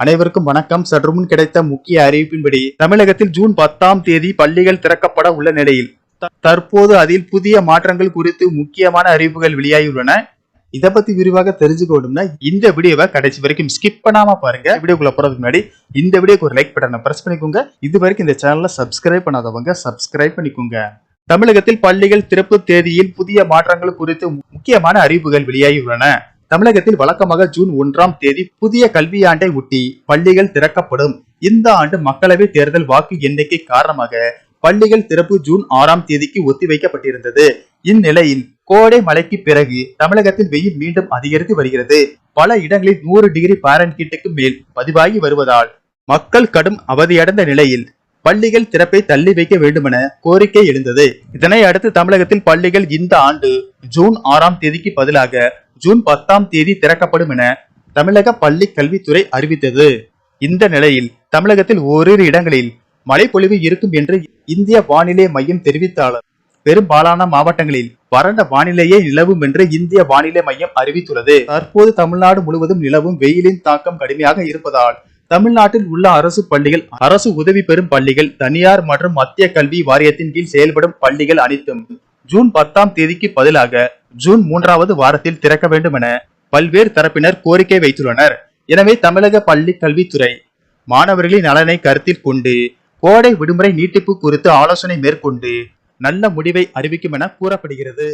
அனைவருக்கும் வணக்கம். சற்று முன் கிடைத்த முக்கிய அறிவிப்பின்படி தமிழகத்தில் ஜூன் பத்தாம் தேதி பள்ளிகள் திறக்கப்பட உள்ள நிலையில் தற்போது அதில் புதிய மாற்றங்கள் குறித்து முக்கியமான அறிவிப்புகள் வெளியாகியுள்ளன. இதை பத்தி விரிவாக தெரிஞ்சுக்கணும்னா இந்த வீடியோவை கடைசி வரைக்கும் ஸ்கிப் பண்ணாம பாருங்க. வீடியோக்குள்ள போறதுக்கு முன்னாடி இந்த வீடியோக்கு ஒரு லைக் பட்டனை பிரஸ் பண்ணிக்கோங்க. இது வரைக்கும் இந்த சேனல்ல சப்ஸ்கிரைப் பண்ணாதவங்க சப்ஸ்கிரைப் பண்ணிக்கோங்க. தமிழகத்தில் பள்ளிகள் திறப்பு தேதியில் புதிய மாற்றங்கள் குறித்து முக்கியமான அறிவிப்புகள் வெளியாகியுள்ளன. தமிழகத்தில் வழக்கமாக ஜூன் ஒன்றாம் தேதி புதிய கல்வியாண்டை ஒட்டி பள்ளிகள் திறக்கப்படும். இந்த ஆண்டு மக்களவை தேர்தல் வாக்கு எண்ணிக்கை காரணமாக பள்ளிகள் திறப்பு ஜூன் ஆறாம் தேதிக்கு ஒத்திவைக்கப்பட்டிருந்தது. இந்நிலையில் கோடை மழைக்கு பிறகு தமிழகத்தில் வெயில் மீண்டும் அதிகரித்து வருகிறது. பல இடங்களில் நூறு டிகிரி பாரன்ஹீட்டுக்கு மேல் பதிவாகி வருவதால் மக்கள் கடும் அவதியடைந்த நிலையில் பள்ளிகள் திறப்பை தள்ளி வைக்க வேண்டுமென கோரிக்கை எழுந்தது. இதனை அடுத்து தமிழகத்தில் பள்ளிகள் இந்த ஆண்டு ஜூன் ஆறாம் தேதிக்கு பதிலாக ஜூன் பத்தாம் தேதி திறக்கப்படும் என தமிழக பள்ளி கல்வித்துறை அறிவித்தது. இந்த நிலையில் தமிழகத்தில் ஓரிரு இடங்களில் மழைப்பொழிவு இருக்கும் என்று இந்திய வானிலை மையம் தெரிவித்தாலும் பெரும்பாலான மாவட்டங்களில் வறண்ட வானிலையே நிலவும் என்று இந்திய வானிலை மையம் அறிவித்துள்ளது. தற்போது தமிழ்நாடு முழுவதும் நிலவும் வெயிலின் தாக்கம் கடுமையாக இருப்பதால் தமிழ்நாட்டில் உள்ள அரசு பள்ளிகள் அரசு உதவி பெறும் பள்ளிகள் தனியார் மற்றும் மத்திய கல்வி வாரியத்தின் கீழ் செயல்படும் பள்ளிகள் அனைத்தும் ஜூன் பத்தாம் தேதிக்கு பதிலாக ஜூன் மூன்றாவது வாரத்தில் திறக்க வேண்டும் என பல்வேறு தரப்பினர் கோரிக்கை வைத்துள்ளனர். எனவே தமிழக பள்ளி கல்வித்துறை மாணவர்களின் நலனை கருத்தில் கொண்டு கோடை விடுமுறை நீட்டிப்பு குறித்து ஆலோசனை மேற்கொண்டு நல்ல முடிவை அறிவிக்கும் என கூறப்படுகிறது.